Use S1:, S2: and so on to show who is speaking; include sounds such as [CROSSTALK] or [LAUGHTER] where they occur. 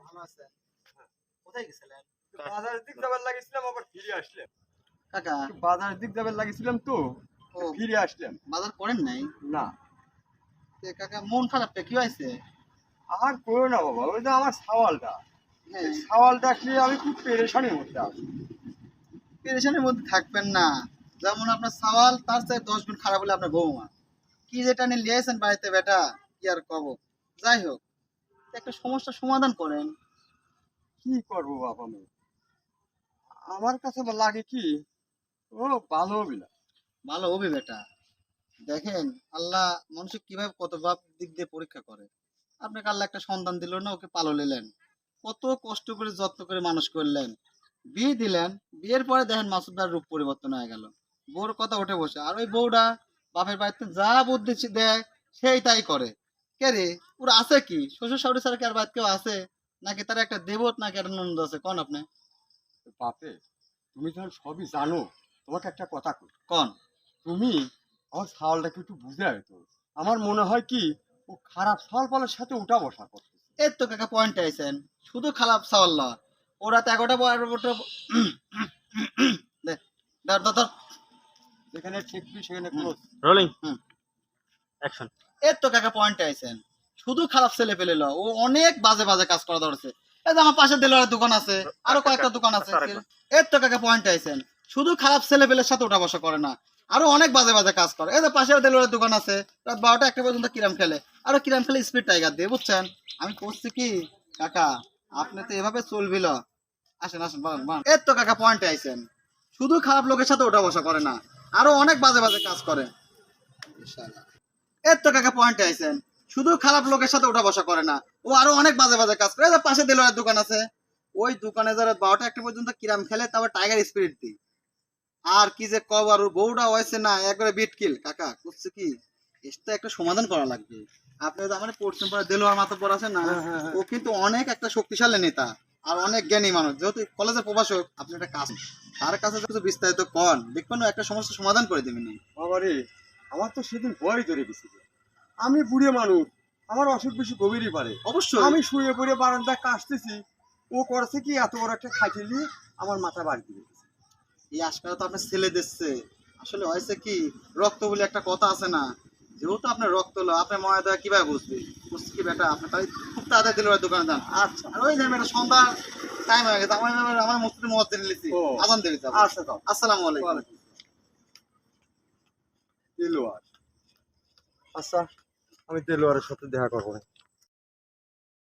S1: ভালো আছেন? কোথায় গেছিলেন?
S2: বাজারের দিক যাবার লাগিয়েছিলাম আবার ফিরে আসলাম
S1: কাকা,
S2: বাজারের দিক যাবার লাগিয়েছিলাম তো ফিরে আসলাম
S1: বাজার করেন নাই?
S2: না
S1: কাকা, মন খারাপ কি হয়েছে?
S2: আর করো না বাবা ওই যে আমার সাওয়ালটা
S1: হ্যাঁ,
S2: সাওয়ালটা আসলে আমি খুব পেরেশানির মধ্যে আছি
S1: পেরেশানির মধ্যে থাকবেন না যেমন আপনার সওয়াল তার চেয়ে দশ গুণ খারাপ হলে আপনার বৌমা কি যেটা নিয়ে লিয়েছেন বাড়িতে বেটা কি আর কব যাই হোক একটা সমস্যার সমাধান করেন।
S2: কি করব বাবা আমি আমার কাছে লাগে কি? ও ভালো হবে না।
S1: ভালো হবে বেটা। দেখেন আল্লাহ মানুষের কীভাবে কত ভাব দিক দিয়ে পরীক্ষা করে। আপনাকে আল্লাহ একটা সন্তান দিল না ওকে পালো নিলেন। কত কষ্ট করে যত্ন করে মানুষ করলেন। বিয়ে দিলেন বিয়ের পরে দেখেন মাসুদার রূপ পরিবর্তন হয়ে গেল। বউর কথা উঠে বসে। আর ওই বউটা বাপের বাড়িতে যা বুদ্ধি দেয় সেই তাই করে। কে রে? ওর আছে কি? শ্বশুর শাশুড়ি ছাড়া কি আর বাদ কেউ আছে? নাকি তার একটা দেবত নাকি একটা নন্দ আছে? কোন আপনি?
S2: বাপে তুমি যখন সবই জানো। তোমাকে একটা কথা কই।
S1: কোন?
S2: তুমি আমার সাওয়ালটাকে একটু বুঝে তো। আমার মনে হয় কি ও খারাপ সাওয়াল পালের সাথে উঠা বসা করতে
S1: এই তো কাকা পয়েন্ট আইছেন। শুধু খারাপ সাওয়াল্লা ওরা তো এগারোটা বারো [COUGHS] ধর ধর
S2: যেখানে ঠেকবি সেখানে ক্লোজ
S3: রোলিং
S1: হুম।
S3: অ্যাকশন
S1: এই তো কাকা পয়েন্ট আইছেন। শুধু খারাপ ছেলে পেলে ল। ও অনেক বাজে বাজে কাজ করা ধরেছে এই যে আমার পাশে দেলোয়ারের দোকান আছে আরও কয়েকটা দোকান আছে।
S3: আরেকবার।
S1: এই তো কাকা পয়েন্ট আইছেন। শুধু খারাপ ছেলে পেলের সাথে ওঠা বসা করে না। আরও অনেক বাজে বাজে কাজ করে। এই যে পাশে দেলোয়ারের দোকান আছে রাত বারোটা একটা পর্যন্ত কিরাম খেলে। আরও কিরাম খেলে স্পিড টাইগার দিয়ে বুঝছেন? আমি করছি কি? কাকা আপনি তো এভাবে চলবিল আসেন আসেন বলেন বলেন। এই তো কাকা পয়েন্ট আইছেন। শুধু খারাপ লোকের সাথে ওঠা বসা করে না। আরও অনেক বাজে বাজে কাজ করে। এই তো কাকা পয়েন্ট আইছেন। শুধু খারাপ লোকের সাথে ওঠা বসা করে না। ও আরও অনেক বাজে বাজে কাজ করে। পাশে দেলোয়ারের দোকান আছে। ওই দোকানে যারা বারোটা একটা পর্যন্ত কিরাম খেলে তারপর টাইগার স্পিরিট দিই। আর কি যে কব আর বউটা হয়েছে না একবারে বিট কিল। কাকা করছে কি? এটা একটা সমাধান করা লাগবে। আপনি তো আমার দেলোয়ার মাথা পর আছে না ও কিন্তু অনেক একটা শক্তিশালী নেতা আর অনেক জ্ঞানী মানুষ। যেহেতু কলেজের প্রভাষক আপনি একটা কাজ তার কাছে বিস্তারিত কন। দেখবেন একটা সমস্যার সমাধান করে দেবেন।
S2: আমার তো সেদিন ভয় ধরে গেছিল আমি বুড়ে মানুষ আমার অসুখ বেশি গভীরই পারে
S1: অবশ্যই।
S2: আমি শুয়ে পড়ে বারান্দা কাশতেছি ও করছে কি এত বড় একটা খাইটেলি আমার মাথা বাড়ি দিয়ে।
S1: এই আজকাল তো আপনার ছেলে দিচ্ছে। আসলে হয়েছে কি রক্ত বলে একটা কথা আছে না যেহেতু আপনার রক্ত হলো আপনার ময়া দেওয়া কীভাবে বুঝবে? বুঝছে কি বেটা আপনি তাই খুব তাড়াতাড়ি দিল দোকানে যান।
S2: আচ্ছা।
S1: আর ওই যে বেটা সন্ধ্যা টাইম হয়ে গেছে আমার আমার- মসজিদে মসজিদ নিয়েছি
S2: ও।
S1: আজান দেবে
S2: আচ্ছা
S1: আসসালামু আলাইকুম।
S2: দেলোয়ার আচ্ছা আমি দেলোয়ারের সাথে দেখা করব।